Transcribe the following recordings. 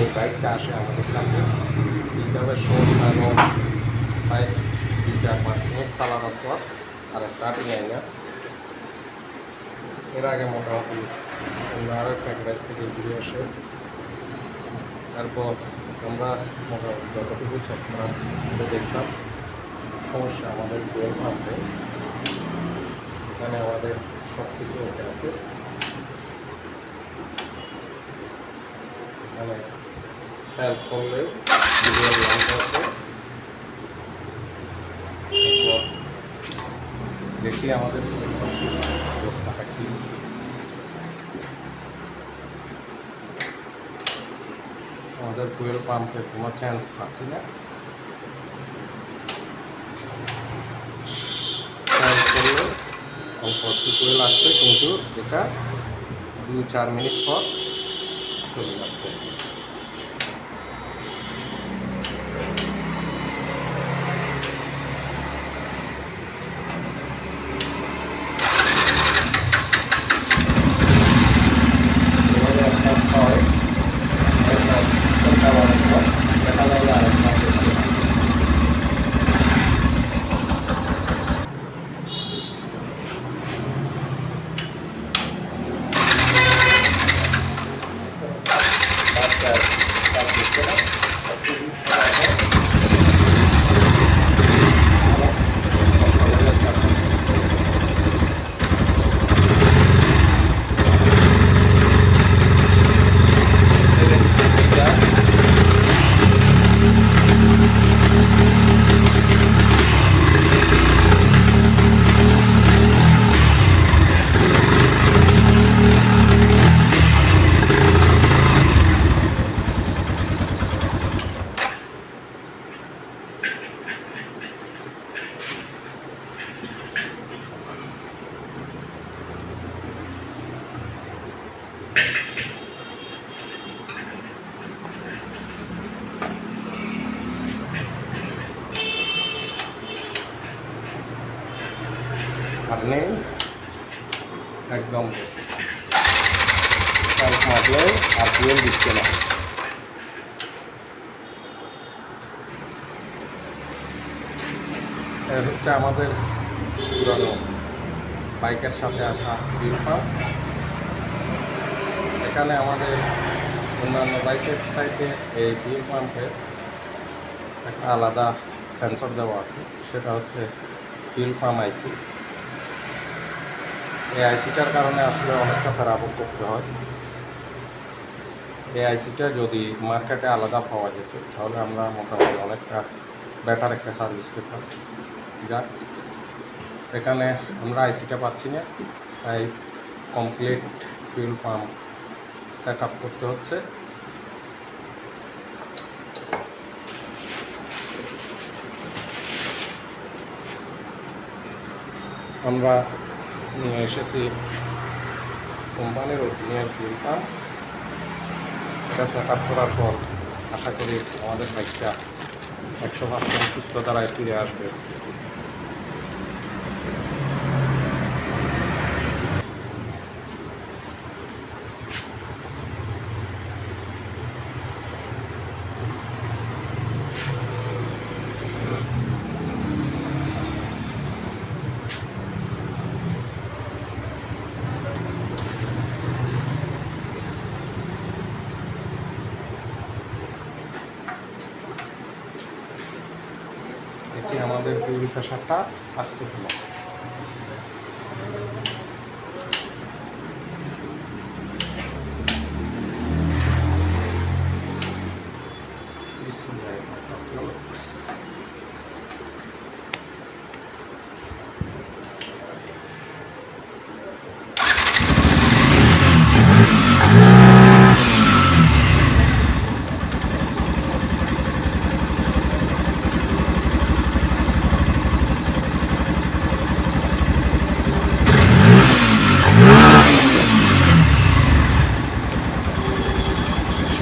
এই বাইকটা আসে আমাদের কাছে। এইভাবে শোন এবং বাইক দুই চার আর স্টার্টিং হয় না। এর আগে মোটামুটি আরও একটা গ্যাস থেকে ঘুরে আসে। তারপর আমরা মোটামুটি যতটুকু করা দেখলাম, সমস্যা আমাদের জোর পাম্পে এখানে আমাদের সব ওকে আছে। এখানে সেলফ দেখি আমাদের অবস্থাটা কি। আমাদের ফুয়েল পাম্পে কোনো চান্স পাচ্ছি না। ফুয়েল আসছে কিন্তু এটা দু চার মিনিট পর চলে যাচ্ছে এভাবে একটা হয় একটা ঘণ্টা বারো পর দেখা যাবে আরেকটা হচ্ছে বাচ্চা কাজ করছে না একটু সময় পর আবার start করছে। ছেড়ে দিচ্ছি যা আর নেই একদম দিচ্ছে না। হচ্ছে আমাদের পুরানো বাইকের সাথে আসা পাম্প এখানে আমাদের অন্যান্য বাইকের সাইডে এই ফিল পাম্পে একটা আলাদা সেন্সর দেওয়া আছে। সেটা হচ্ছে ফিল পাম্প আইসি এই আইসিটার কারণে আসলে অনেকটা ফেরাবো করতে হয়। এই আইসিটা যদি মার্কেটে আলাদা পাওয়া যেত, তাহলে আমরা মোটামুটি অনেকটা বেটার একটা সার্ভিস পেতাম। যাক, এখানে আমরা আইসিটা পাচ্ছি না। তাই complete fuel pump set up করতে হচ্ছে। আমরা নিয়ে এসেছি কোম্পানির অরিজিনাল ফিউল পাম্প এটা সেট আপ করার পর আশা করি আমাদের বাইকটা একশো পার্সেন্ট সুস্থ দ্বারায় ফিরে আসবে। আমাদের পিউরিফায়ারটা আসছে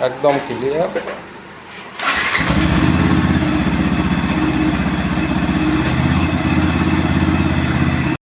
একদম ক্লিয়ার